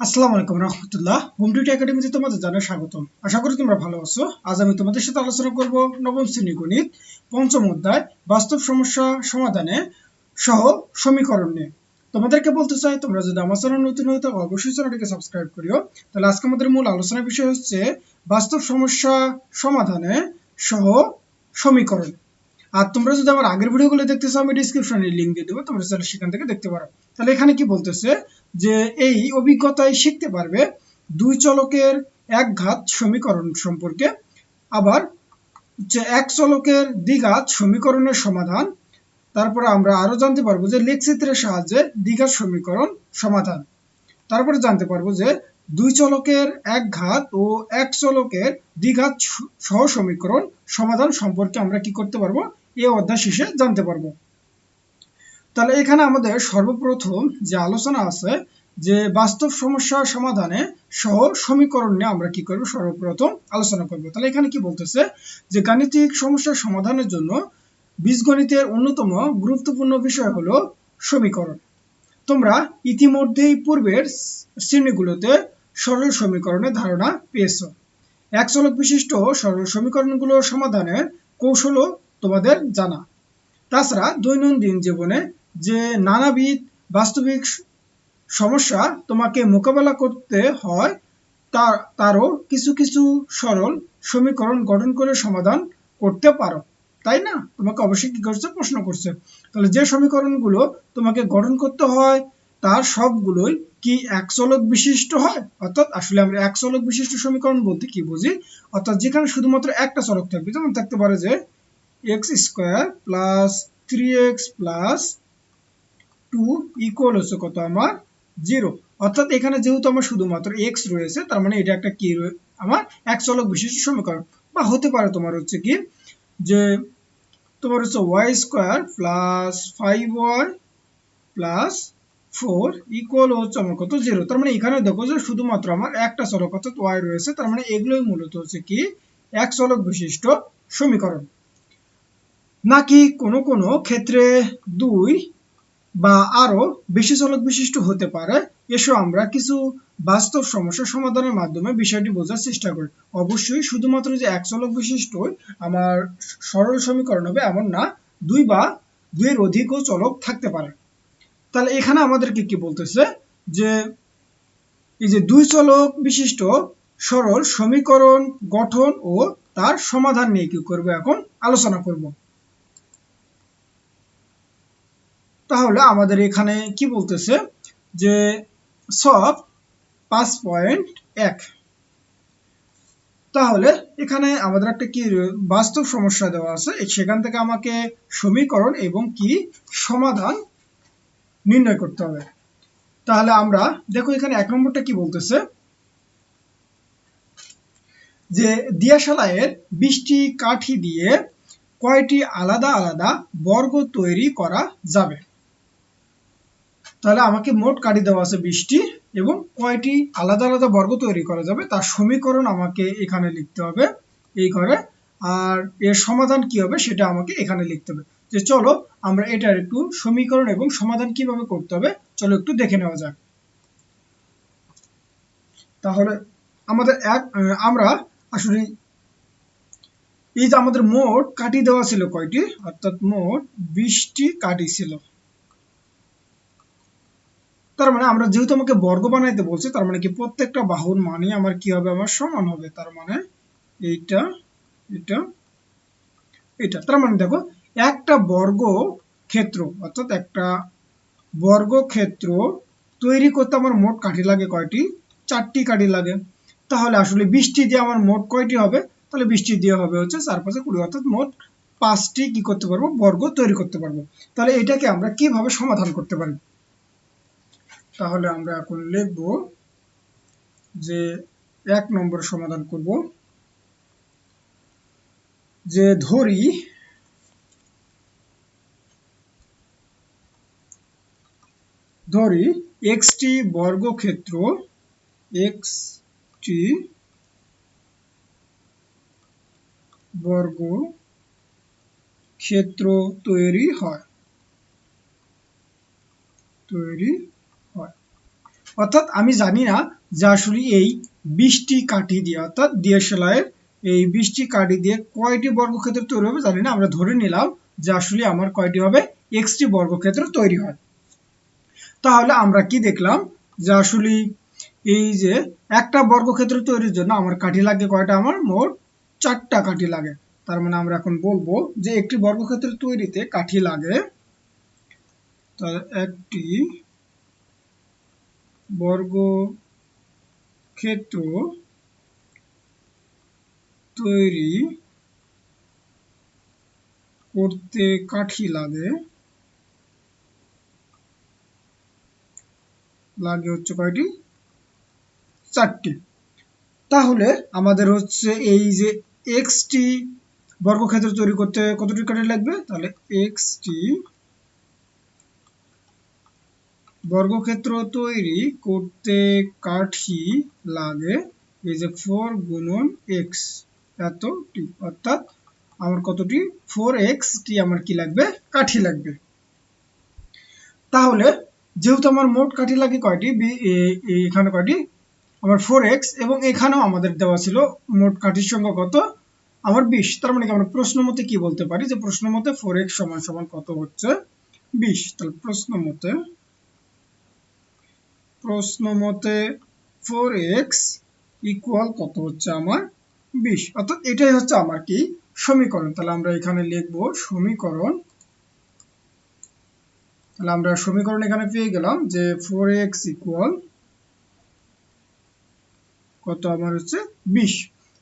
আসসালামু আলাইকুম রহমতুল্লাহ। Home duty একাডেমিতে তোমাদের জানাই স্বাগতম। আশা করি তোমরা ভালো আছো। আজ আমি তোমাদের সাথে আলোচনা করব নবম শ্রেণি গণিত, পঞ্চম অধ্যায়, বাস্তব সমস্যা সমাধানে সহ সমীকরণ নিয়ে। তোমাদেরকে বলতে চাই, তোমরা যদি আমার চ্যানেল নতুন হয়ে থাকো, অবশ্যই চ্যানেলটিকে সাবস্ক্রাইব করিও। তাহলে আজকে আমাদের মূল আলোচনার বিষয় হচ্ছে বাস্তব সমস্যা সমাধানে সহ সমীকরণ। আর তোমরা যদি আমার আগের ভিডিওগুলো দেখতে চাও, আমি ডিসক্রিপশনে লিংক দিয়ে দেবো, তোমরা চাইলে সেখান থেকে দেখতে পারো। তাহলে এখানে কি বলতেছে? যে এই অভিজ্ঞতায় শিখতে পারবে দুই চলকের এক ঘাত সমীকরণ সম্পর্কে। আবার যে এক চলকের দ্বিঘাত সমীকরণের সমাধান, তারপরে আমরা আরও জানতে পারব যে লেখচিত্রের সাহায্যে দ্বিঘাত সমীকরণ সমাধান। তারপরে জানতে পারব যে দুই চলকের এক ঘাত ও এক চলকের দ্বিঘাত সহ সমীকরণ সমাধান সম্পর্কে আমরা কি করতে পারব? এই অধ্যায় শেষে জানতে পারব। তাহলে এখানে আমাদের সর্বপ্রথম যে আলোচনা আছে, যে বাস্তব সমস্যা সমাধানে সহ সমীকরণ নিয়ে আমরা কি করব? সর্বপ্রথম আলোচনা করব। তাহলে এখানে কি বলতেছে? যে গাণিতিক সমস্যা সমাধানের জন্য বীজগণিতের অন্যতম গুরুত্বপূর্ণ বিষয় হলো সমীকরণ। তোমরা ইতিমধ্যেই পূর্বের শ্রেণীগুলোতে সরল সমীকরণের ধারণা পেয়েছ। এক চলক বিশিষ্ট সরল সমীকরণগুলোর সমাধানের কৌশলও তোমাদের জানা। তাছাড়া দৈনন্দিন জীবনে যে নানাবিধ বাস্তবিক সমস্যা তোমাকে মোকাবেলা করতে হয় তার তারও কিছু কিছু সরল সমীকরণ গঠন করে সমাধান করতে পারো। তাই না? তোমাকে অবশ্যই কি করছে? প্রশ্ন করছে। তাহলে যে সমীকরণগুলো তোমাকে গঠন করতে হয়, তার সবগুলোই কি এক চলক বিশিষ্ট হয়? অর্থাৎ আসলে আমরা এক চলক বিশিষ্ট সমীকরণ বলতে কি বুঝি? অর্থাৎ যেখানে শুধুমাত্র একটা চলক থাকবে। যেমন থাকতে পারে যে X square plus three X plus two equal হচ্ছে কত আমার জিরো অর্থাৎ এখানে যেহেতু আমার শুধুমাত্র এক্স রয়েছে, তার মানে এটা একটা কি আমার এক চলক বিশিষ্ট সমীকরণ। বা হতে পারে তোমার হচ্ছে কি, যে তোমার হচ্ছে Y square plus five Y plus four equal হচ্ছে আমার কত জিরো তার মানে এখানে দেখো যে শুধুমাত্র আমার একটা চলক অর্থাৎ ওয়াই রয়েছে, তার মানে এগুলোই মূলত হচ্ছে কি এক চলক বিশিষ্ট সমীকরণ। নাকি কোনো কোনো ক্ষেত্রে দুই বা আরও বেশি চলক বিশিষ্ট হতে পারে, এসো আমরা কিছু বাস্তব সমস্যা সমাধানের মাধ্যমে বিষয়টি বোঝার চেষ্টা করি। অবশ্যই শুধুমাত্র যে এক চলক বিশিষ্ট আমার সরল সমীকরণ হবে এমন না, দুই বা দুইয়ের অধিকও চলক থাকতে পারে। তাহলে এখানে আমাদেরকে কি বলতেছে? যে এই যে দুই চলক বিশিষ্ট সরল সমীকরণ গঠন ও তার সমাধান নিয়ে কি করব এখন? আলোচনা করব। তাহলে আমাদের এখানে কি বলতেছে? যে সব পাঁচ পয়েন্ট এক। তাহলে এখানে আমাদের একটা কি বাস্তব সমস্যা দেওয়া আছে। সেখান থেকে আমাকে সমীকরণ এবং কি সমাধান নির্ণয় করতে হবে। তাহলে আমরা, দেখো এখানে এক নম্বরটা কি বলতেছে? যে দিয়াশালায়ের বৃষ্টি কাঠি দিয়ে কয়টি আলাদা আলাদা বর্গ তৈরি করা যাবে? তাহলে আমাকে মোট কাঠি দেওয়া আছে বৃষ্টি এবং কয়টি আলাদা আলাদা বর্গ তৈরি করা যাবে তার সমীকরণ আমাকে এখানে লিখতে হবে এই ঘরে। আর এর সমাধান কি হবে সেটা আমাকে এখানে লিখতে হবে। যে চলো আমরা এটার একটু সমীকরণ এবং সমাধান কীভাবে করতে হবে, চলো একটু দেখে নেওয়া যাক। তাহলে আমাদের এক আমরা আসলে এই যে আমাদের মোট কাটি দেওয়া ছিল কয়টি? অর্থাৎ মোট বিশটি কাটি ছিল। তার মানে আমরা যেহেতু আমাকে বর্গ বানাইতে বলছে, তার মানে কি প্রত্যেকটা বাহুর মানে আমার কি হবে? আমার সমান হবে। তার মানে এইটা এটা এটা তার মানে দেখো, একটা বর্গ ক্ষেত্র, অর্থাৎ একটা বর্গ ক্ষেত্র তৈরি করতে আমার মোট কাঠি লাগে কয়টি? চারটি কাঠি লাগে। তাহলে আসলে বৃষ্টি দিয়ে আমার মোট কয়টি হবে? তাহলে বৃষ্টি দিয়ে হবে হচ্ছে চার পাঁচে কুড়ি, অর্থাৎ মোট পাঁচটি কি করতে পারব? বর্গ তৈরি করতে পারব। তাহলে এটাকে আমরা কীভাবে সমাধান করতে পারি? তাহলে আমরা এখন লিখব যে এক নম্বর সমাধান করব। যে ধরি ধরি এক্সটি বর্গক্ষেত্র এক্সটি বর্গ ক্ষেত্র তৈরি হয়। তৈরি অর্থাৎ আমি জানি না যে আসলে এই বিশটি কাঠি দিয়ে, অর্থাৎ দিয়ে ডিএসএলআর এই বিশটি কাঠি দিয়ে কয়টি বর্গক্ষেত্র তৈরি হবে জানি না। আমরা ধরে নিলাম যে আসলে আমার কয়টি হবে? এক্সটি বর্গক্ষেত্র তৈরি হয়। তাহলে আমরা কি দেখলাম? যে আসলে এই যে একটা বর্গক্ষেত্র তৈরির জন্য আমার কাঠি লাগে কয়টা? আমার মোট চারটা কাঠি লাগে। তার মানে আমরা এখন বলব যে একটি বর্গক্ষেত্র তৈরিতে কাঠি লাগে। একটি বর্গক্ষেত্র তৈরি করতে কাঠি লাগে। লাগে হচ্ছে কয়টি? চারটি। তাহলে আমাদের হচ্ছে এই যে এক্সটি বর্গক্ষেত্র তৈরি করতে কতটি কাঠি লাগবে? তাহলে এক্সটি বর্গক্ষেত্র তৈরি করতে কাঠি লাগে? এই যে ফোর গুণন এক্স এতটি। অর্থাৎ আমার কতটি? ফোর এক্স টি আমার কি লাগবে? কাঠি লাগবে। তাহলে যেহেতু আমার মোট কাঠি লাগে কয়টি? এখানে কয়টি? আমার ফোর এক্স এবং এখানেও আমাদের দেওয়া ছিল মোট কাঠির সংখ্যা কত? আমার বিশ। তার মানে কি আমরা প্রশ্ন মতে কি বলতে পারি? যে প্রশ্ন মতে ফোর এক্স সমান সমান কত হচ্ছে? বিশ। তাহলে প্রশ্ন মতে প্রশ্ন মতে ফোর এক্স ইকুয়াল কত হচ্ছে আমার বিশ? অর্থাৎ এটাই হচ্ছে আমার কি সমীকরণ। তাহলে আমরা এখানে লিখব সমীকরণ। তাহলে আমরা সমীকরণ এখানে পেয়ে গেলাম যে ফোর এক্স ইকুয়াল কত আমার হচ্ছে বিশ।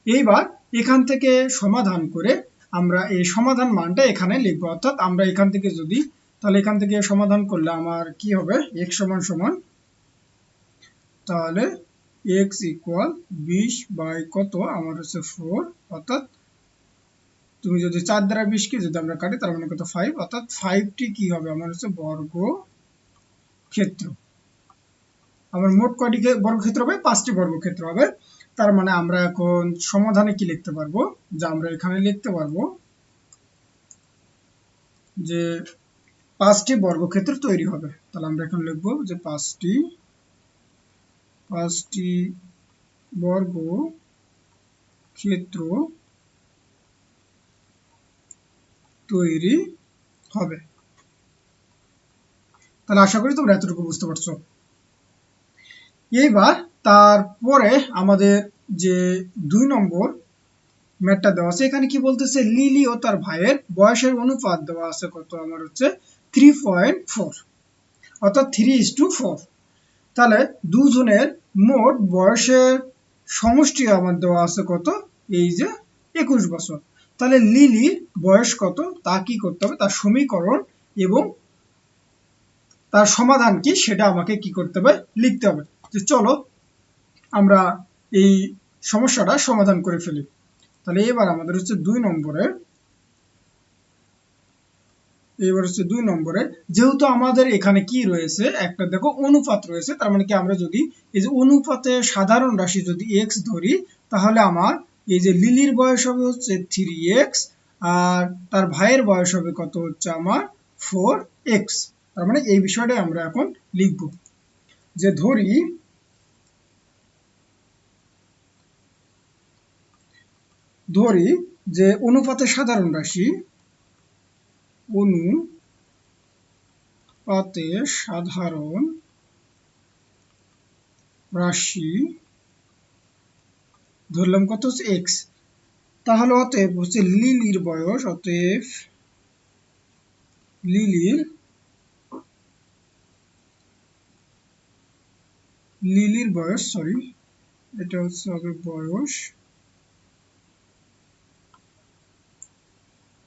এইবার এখান থেকে সমাধান করে আমরা এই সমাধান মানটা এখানে লিখব। অর্থাৎ আমরা এখান থেকে যদি, তাহলে এখান থেকে সমাধান করলে আমার কি হবে? এক্স সমান সমান তাহলে এক্স ইকুয়াল বিশ বাই কত? আমার হচ্ছে ফোর অর্থাৎ তুমি যদি চার দ্বারা বিশকে যদি আমরা কাটি, তার মানে কত? ফাইভ অর্থাৎ ফাইভটি কি হবে? আমার হচ্ছে বর্গ ক্ষেত্র। আমার মোট কয়টি বর্গক্ষেত্র হবে? পাঁচটি বর্গক্ষেত্র হবে। তার মানে আমরা এখন সমাধানে কি লিখতে পারব? যে আমরা এখানে লিখতে পারব যে পাঁচটি বর্গক্ষেত্র তৈরি হবে। তাহলে আমরা এখন লিখব যে পাঁচটি পাঁচটি বর্গ ক্ষেত্র তৈরি হবে। তাহলে আশা করি তোমরা এতটুকু বুঝতে পারছ। এইবার তারপরে আমাদের যে দুই নম্বর ম্যাটটা দেওয়া আছে, এখানে কি বলতেছে, লিলি ও তার ভাইয়ের বয়সের অনুপাত দেওয়া আছে কত? আমার হচ্ছে থ্রি পয়েন্ট ফোর অর্থাৎ থ্রি ইস টু ফোর তাহলে দুজনের মোট বয়সের সমষ্টি আমার দেওয়া আছে কত? এই যে একুশ বছর। তাহলে লিলির বয়স কত? তা কি করতে হবে? তার সমীকরণ এবং তার সমাধান কি? সেটা আমাকে কি করতে হবে? লিখতে হবে। যে চলো আমরা এই সমস্যাটা সমাধান করে ফেলি। তাহলে এবার আমাদের হচ্ছে দুই নম্বরে এবার হচ্ছে দুই নম্বরে, যেহেতু আমাদের এখানে কি রয়েছে? একটা দেখো অনুপাত রয়েছে, তার মানে কি আমরা যদি এই যে অনুপাতে সাধারণ রাশি যদি এক্স ধরি, তাহলে আমার এই যে লিলির বয়স হবে হচ্ছে থ্রি এক্স আর তার ভাইয়ের বয়স হবে কত হচ্ছে আমার ফোর এক্স তার মানে এই বিষয়টাই আমরা এখন লিখব। যে ধরি ধরি যে অনুপাতে সাধারণ রাশি অনুপাতে সাধারণ রাশি। ধরলাম কত এক্স তাহলে অতএব হচ্ছে লিলির বয়স, অতএব লিলির লিলির বয়স সরি এটা হচ্ছে বয়স।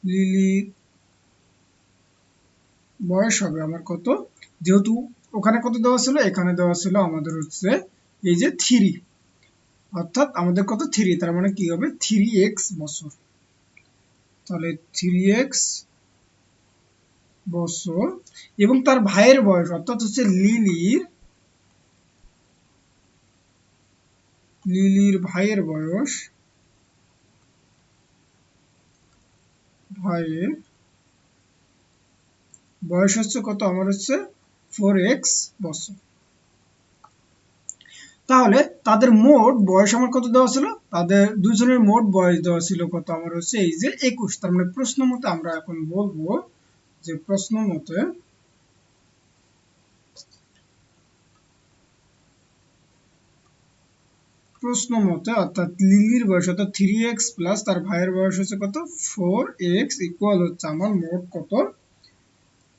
লিলির বয়স হবে আমার কত? যেহেতু ওখানে কত দেওয়া ছিল? এখানে দেওয়া ছিল আমাদের হচ্ছে এই যে থ্রি। অর্থাৎ আমাদের কত? থ্রি। তার মানে কি হবে? থ্রি এক্স বছর। তাহলে থ্রি এক্স বছর। এবং তার ভাইয়ের বয়স, অর্থাৎ হচ্ছে লিলির লিলির ভাইয়ের বয়স, ভাইয়ের বয়স হচ্ছে কত? আমার হচ্ছে ফোর এক্স বছর। তাহলে তাদের মোট বয়স আমার কত দেওয়া ছিল? তাদের দুজনের মোট বয়স দেওয়া ছিল কত? আমার হচ্ছে এই যে একুশ। তার মানে প্রশ্ন মতে আমরা এখন বলব যে প্রশ্ন মতে প্রশ্ন মতে অর্থাৎ লিলির বয়স অর্থাৎ থ্রি এক্স প্লাস তার ভাইয়ের বয়স হচ্ছে কত? ফোর এক্স ইকুয়াল হচ্ছে আমার মোট কত?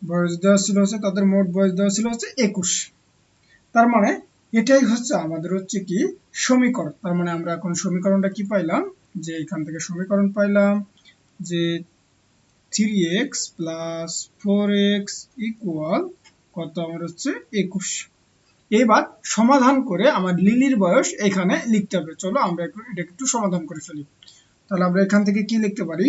বয়স দেওয়া ছিল হচ্ছে, তাদের মোট বয়স দেওয়া ছিল হচ্ছে একুশ। তার মানে এটাই হচ্ছে আমাদের হচ্ছে কি সমীকরণ। তার মানে আমরা এখন সমীকরণটা কি পাইলাম? যে এখান থেকে সমীকরণ পাইলাম যে three X plus four X equal কত আমার হচ্ছে একুশ। এবার সমাধান করে আমার লিলির বয়স এখানে লিখতে হবে। চলো আমরা একটু, এটা একটু সমাধান করে ফেলি। তাহলে আমরা এখান থেকে কি লিখতে পারি?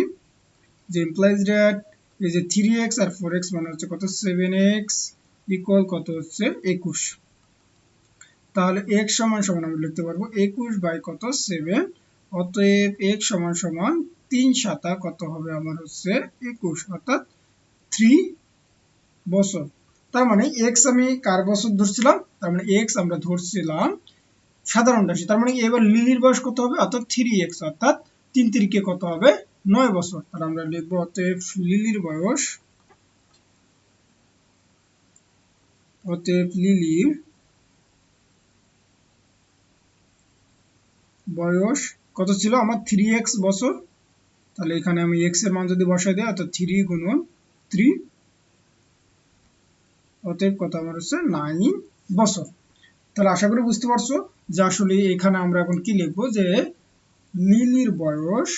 যে ইমপ্লাইজ ড্যাট এই যে থ্রি এক্স আর ফোর এক্স মানে হচ্ছে কত? সেভেন এক্স ইকুয়াল কত হচ্ছে? একুশ। তাহলে এক্স সমান সমান আমি লিখতে পারব, একুশ বাই কত? সেভেন অতএব এক্স সমান সমান তিন সাতা কত হবে আমার হচ্ছে একুশ, অর্থাৎ থ্রি বছর। তার মানে এক্স আমি কার বছর ধরছিলাম? তার মানে এক্স আমরা ধরছিলাম সাধারণ রাশি। তার মানে এবার লিলির বয়স কত হবে? অর্থাৎ থ্রি এক্স অর্থাৎ তিন তিরিকে কত হবে? নয় বছর, তাহলে আমরা লিখব অতএব লিলির বয়স। অতএব লিলির বয়স কত ছিল? আমার থ্রি এক্স বছর। তাহলে এখানে আমি এক্সের মান যদি বসাই দিই, অর্থাৎ থ্রি গুণন থ্রি অতএব কত? আমার হচ্ছে নাইন বছর। তাহলে আশা করি বুঝতে পারছ যে আসলে এখানে আমরা এখন কি লিখব? যে লিলির বয়স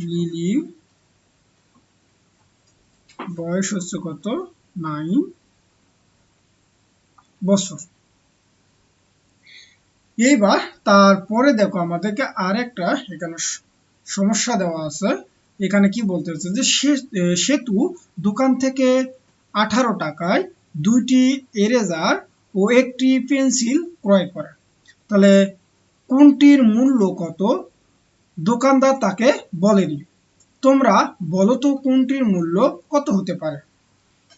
লিলির বয়স হচ্ছে কত? নাইন বছর। এইবার তারপরে দেখো আমাদেরকে আর একটা এখানে সমস্যা দেওয়া আছে। এখানে কি বলতে হচ্ছে যে সেতু দোকান থেকে আঠারো টাকায় দুইটি এরেজার ও একটি পেন্সিল ক্রয় করে। তাহলে কোনটির মূল্য কত? দোকানদার তাকে বলেনি। তোমরা বলো তো কোনটির মূল্য কত হতে পারে?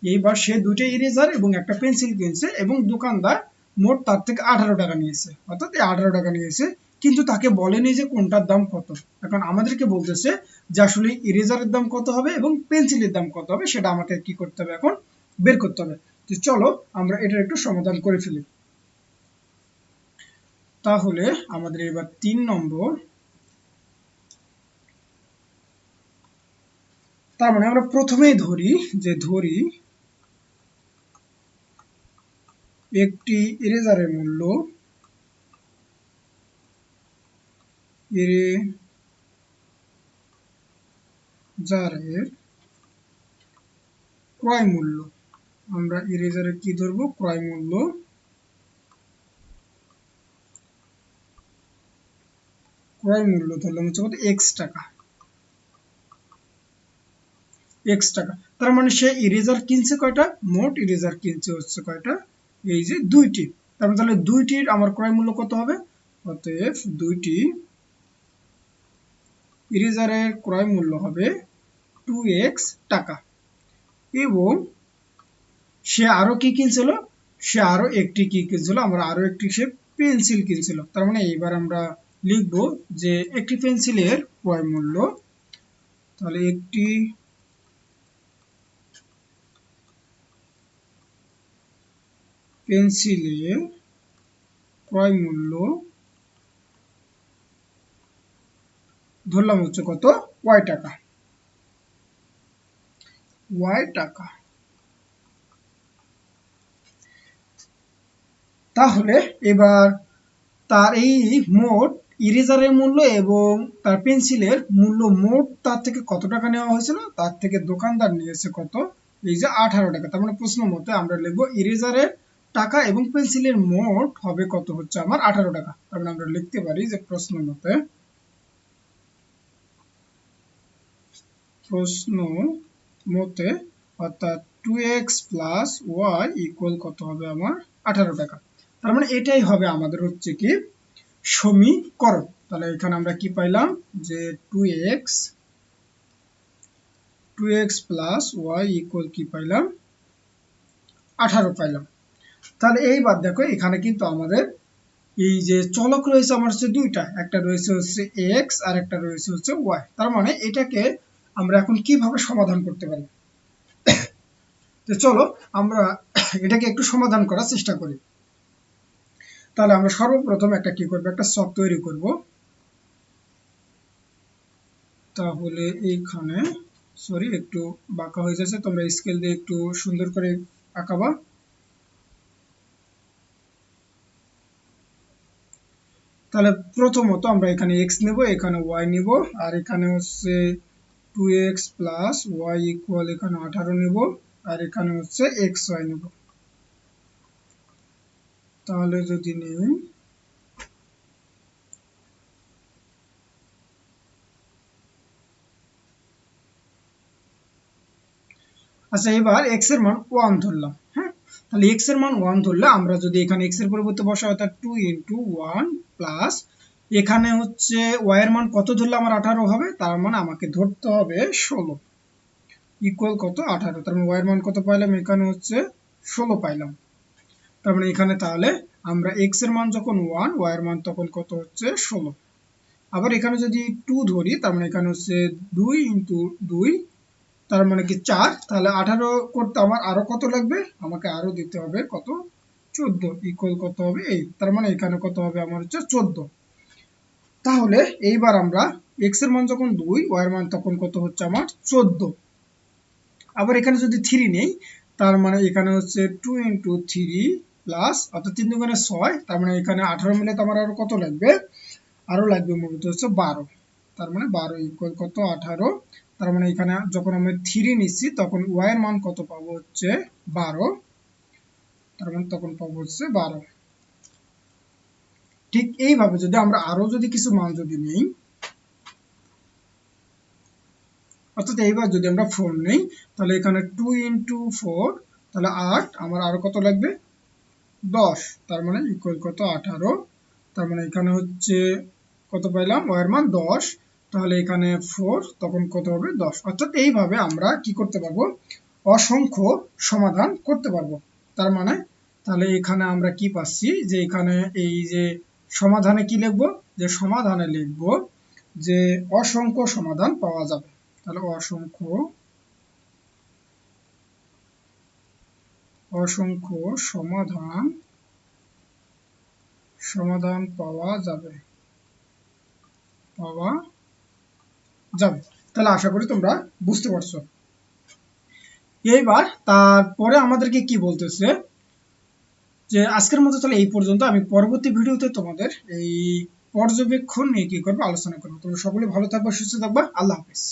এইবার সে দুইটা ইরেজার এবং একটা পেন্সিল কিনছে এবং দোকানদার মোট তার থেকে আঠারো টাকা নিয়েছে। অর্থাৎ আঠারো টাকা নিয়েছে, কিন্তু তাকে বলেনি যে কোনটার দাম কত। এখন আমাদেরকে বলতেছে যে আসলে ইরেজারের দাম কত হবে এবং পেন্সিলের দাম কত হবে, সেটা আমাকে কি করতে হবে এখন বের করতে হবে। তো চলো আমরা এটার একটু সমাধান করে ফেলি। তাহলে আমাদের এবার তিন নম্বর তার মানে আমরা প্রথমেই ধরি যে ধরি একটি ইরেজারের মূল্য ইরেজারের ক্রয় মূল্য। আমরা ইরেজারের কি ধরবো? ক্রয় মূল্য ক্রয় মূল্য ধরলাম হচ্ছে কত? এক্স টাকা। এক্স টাকা তার মানে সে ইরেজার কিনছে কয়টা? মোট ইরেজার কিনছে হচ্ছে কয়টা? এই যে দুইটি। তার মানে তাহলে দুইটির আমার ক্রয় মূল্য কত হবে? অতএব দুইটি ইরেজারের ক্রয় মূল্য হবে টু এক্স টাকা। এবং সে আরও কি কিনছিল? সে আরও একটি কি কিনছিল? আমরা আরও একটি সে পেন্সিল কিনছিল। তার মানে এইবার আমরা লিখব যে একটি পেন্সিলের ক্রয় মূল্য, তাহলে একটি পেন্সিলের ক্রয় মূল্য ধরলাম হচ্ছে কত? ওয়াই টাকা। ওয়াই টাকা। তাহলে এবার তার এই মোট ইরেজারের মূল্য এবং তার পেন্সিলের মূল্য মোট তার থেকে কত টাকা নেওয়া হয়েছিল? তার থেকে দোকানদার নিয়েছে কত? এই যে আঠারো টাকা। তার মানে প্রশ্ন মতে আমরা লিখব ইরেজারের টাকা এবং পেন্সিলের মোট হবে কত হচ্ছে আমার? আঠারো টাকা। তার মানে আমরা লিখতে পারি যে প্রশ্ন মতে প্রশ্ন মতে অর্থাৎ two X plus Y equal কত হবে আমার? আঠারো টাকা। তার মানে এটাই হবে আমাদের হচ্ছে কি সমীকরণ। তাহলে এখানে আমরা কি পাইলাম? যে two X two X plus Y equal কি পাইলাম? আঠারো পাইলাম। তাহলে এইবার দেখো, এখানে কিন্তু আমাদের এই যে চলক রয়েছে আমার হচ্ছে দুইটা। একটা রয়েছে হচ্ছে এক্স আর একটা রয়েছে হচ্ছে ওয়াই তার মানে এটাকে আমরা এখন কীভাবে সমাধান করতে পারি? তো চলো, আমরা এটাকে একটু সমাধান করার চেষ্টা করি। তাহলে আমরা সর্বপ্রথম একটা কি করব? একটা সফট তৈরি করব। তাহলে এইখানে সরি একটু বাঁকা হয়ে যাচ্ছে, তোমরা স্কেল দিয়ে একটু সুন্দর করে আঁকাবা। তাহলে প্রথমত আমরা এখানে এক্স নেব, এখানে ওয়াই নেব, আর এখানে হচ্ছে two X plus Y equal এখানে আঠারো নেব, আর এখানে হচ্ছে এক্স ওয়াই নেব। তাহলে যদি নেই আচ্ছা এবার এক্সের মান ওয়ান ধরলাম হ্যাঁ? তাহলে এক্সের মান ওয়ান ধরলে আমরা যদি এখানে এক্সের পরিবর্তে বসা অর্থাৎ টু ইন্টু ওয়ান প্লাস এখানে হচ্ছে ওয়াই এর মান কত ধরলে আমার আঠারো হবে? তার মানে আমাকে ধরতে হবে ষোলো। ইকুয়াল কত? আঠারো। তার মানে ওয়াই এর মান কত পাইলাম? এখানে হচ্ছে ষোলো পাইলাম। তার মানে এখানে তাহলে আমরা এক্সের মান যখন ওয়ান ওয়াই এর মান তখন কত হচ্ছে? ষোলো। আবার এখানে যদি টু ধরি, তার মানে এখানে হচ্ছে দুই ইন্টু দুই, তার মানে কি চার? তাহলে আঠারো করতে আমার আরও কত লাগবে? আমাকে আরও দিতে হবে কত? চোদ্দ ইকুয়াল কত হবে? এই, তার মানে এখানে কত হবে? আমার হচ্ছে চোদ্দ। তাহলে এইবার আমরা এক্সের মান যখন দুই এর মান তখন কত হচ্ছে আমার? চোদ্দ। আবার এখানে যদি থ্রি নেই, তার মানে এখানে হচ্ছে টু ইন্টু থ্রি প্লাস অর্থাৎ তিন দুগুণে ছয়, তার মানে এখানে আঠারো মিলে তো আমার আরও কত লাগবে? আরও লাগবে মূলত হচ্ছে বারো। তার মানে বারো ইকুয়াল কত? আঠারো। তার মানে এখানে যখন আমরা থ্রি নিচ্ছি, তখন ওয়াই এর মান কত পাবো? হচ্ছে বারো। মানে তখন পাবো হচ্ছে বারো। ঠিক এইভাবে যদি আমরা আরও যদি কিছু মান যদি নেই, অর্থাৎ এইবার যদি আমরা ফোর নেই, তাহলে এখানে টু ইন্টু ফোর তাহলে আট, আমার আরও কত লাগবে? দশ, তার মানে ইকুয়াল কত? আঠারো। তার মানে এখানে হচ্ছে কত পাইলাম? ওয়ার মান দশ। তাহলে এখানে ফোর তখন কত হবে? দশ। অর্থাৎ এইভাবে আমরা কি করতে পারব? অসংখ্য সমাধান করতে পারব। তার মানে তাহলে এখানে আমরা কি পাচ্ছি? যে এখানে এই যে সমাধানে কি লিখব? যে সমাধানে লিখব যে অসংখ্য সমাধান পাওয়া যাবে। তাহলে অসংখ্য অসংখ্য সমাধান সমাধান পাওয়া যাবে। পাওয়া যাবে। তাহলে আশা করি তোমরা বুঝতে পারছ। এইবার তারপরে আমাদেরকে কি বলতেছে? যে আজকের মতো তাহলে এই পর্যন্ত। আমি পরবর্তী ভিডিওতে তোমাদের এই পর্যবেক্ষণ নিয়ে কি করব আলোচনা করব। তোমরা সকলে ভালো থাকবা, সুস্থ থাকবা। আল্লাহ হাফিজ।